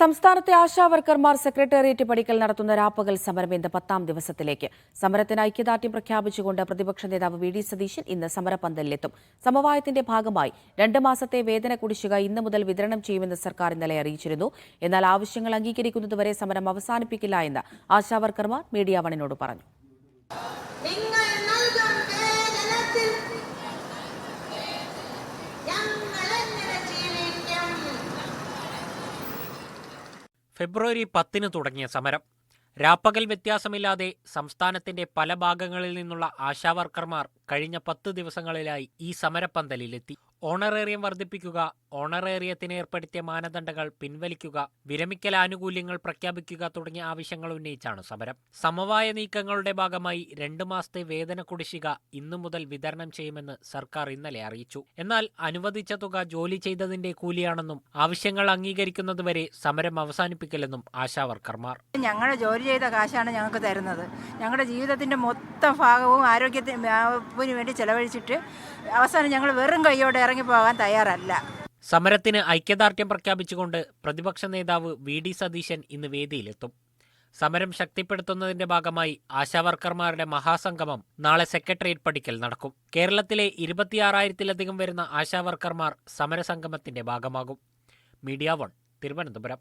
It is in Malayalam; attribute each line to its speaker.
Speaker 1: സംസ്ഥാനത്തെ ആശാവർക്കർമാർ സെക്രട്ടേറിയറ്റ് പടിക്കൽ നടത്തുന്ന രാപ്പകൽ സമരം ഇന്ന് പത്താം ദിവസത്തിലേക്ക്. സമരത്തിന് ഐക്യദാർഢ്യം പ്രഖ്യാപിച്ചുകൊണ്ട് പ്രതിപക്ഷ നേതാവ് വി. ഡി. സതീശൻ ഇന്ന് സമരപന്തലിലെത്തും. സമവായത്തിന്റെ ഭാഗമായി രണ്ട് മാസത്തെ വേതന കുടിശ്ശിക ഇന്ന് മുതൽ വിതരണം ചെയ്യുമെന്ന് സർക്കാർ ഇന്നലെ അറിയിച്ചിരുന്നു. എന്നാൽ ആവശ്യങ്ങൾ അംഗീകരിക്കുന്നതുവരെ സമരം അവസാനിപ്പിക്കില്ല എന്ന് ആശാവർക്കർമാർ മീഡിയ വണിനോട് പറഞ്ഞു.
Speaker 2: ഫെബ്രുവരി പത്തിന് തുടങ്ങിയ സമരം. രാപ്പകൽ വ്യത്യാസമില്ലാതെ സംസ്ഥാനത്തിന്റെ പല ഭാഗങ്ങളിൽ നിന്നുള്ള ആശാവർക്കർമാർ കഴിഞ്ഞ പത്ത് ദിവസങ്ങളിലായി ഈ സമരപ്പന്തലിലെത്തി. ഓണറേറിയം വർദ്ധിപ്പിക്കുക ഓണറേറിയത്തിന് ഏർപ്പെടുത്തിയ മാനദണ്ഡങ്ങൾ പിൻവലിക്കുക വിരമിക്കൽ ആനുകൂല്യങ്ങൾ പ്രഖ്യാപിക്കുക തുടങ്ങിയ ആവശ്യങ്ങൾ ഉന്നയിച്ചാണ് സമരം. സമവായ നീക്കങ്ങളുടെ ഭാഗമായി രണ്ടു മാസത്തെ വേതന കുടിശ്ശിക ഇന്നു മുതൽ വിതരണം ചെയ്യുമെന്ന് സർക്കാർ ഇന്നലെ അറിയിച്ചു. എന്നാൽ അനുവദിച്ച തുക ജോലി ചെയ്തതിന്റെ കൂലിയാണെന്നും ആവശ്യങ്ങൾ അംഗീകരിക്കുന്നതുവരെ സമരം അവസാനിപ്പിക്കില്ലെന്നും ആശാവർക്കർമാർ
Speaker 3: ഞങ്ങളുടെ ജോലി ചെയ്ത കാശാണ് ഞങ്ങൾക്ക് തരുന്നത്. ഞങ്ങളുടെ ജീവിതത്തിന്റെ മൊത്തം ഭാഗവും ആരോഗ്യത്തിന് വേണ്ടി ചെലവഴിച്ചിട്ട് അവസാനം ഞങ്ങൾ വെറും കൈയോടെ ഇറങ്ങിപ്പോകാൻ തയ്യാറല്ല.
Speaker 2: സമരത്തിന് ഐക്യദാർഢ്യം പ്രഖ്യാപിച്ചുകൊണ്ട് പ്രതിപക്ഷ നേതാവ് വി ഡി സതീശൻ ഇന്ന് വേദിയിലെത്തും. സമരം ശക്തിപ്പെടുത്തുന്നതിന്റെ ഭാഗമായി ആശാവർക്കർമാരുടെ മഹാസംഗമം നാളെ സെക്രട്ടേറിയറ്റ് പടിക്കൽ നടക്കും. കേരളത്തിലെ ഇരുപത്തിയാറായിരത്തിലധികം വരുന്ന ആശാവർക്കർമാർ സമരസംഗമത്തിന്റെ ഭാഗമാകും. Media one Thiruvananthapuram.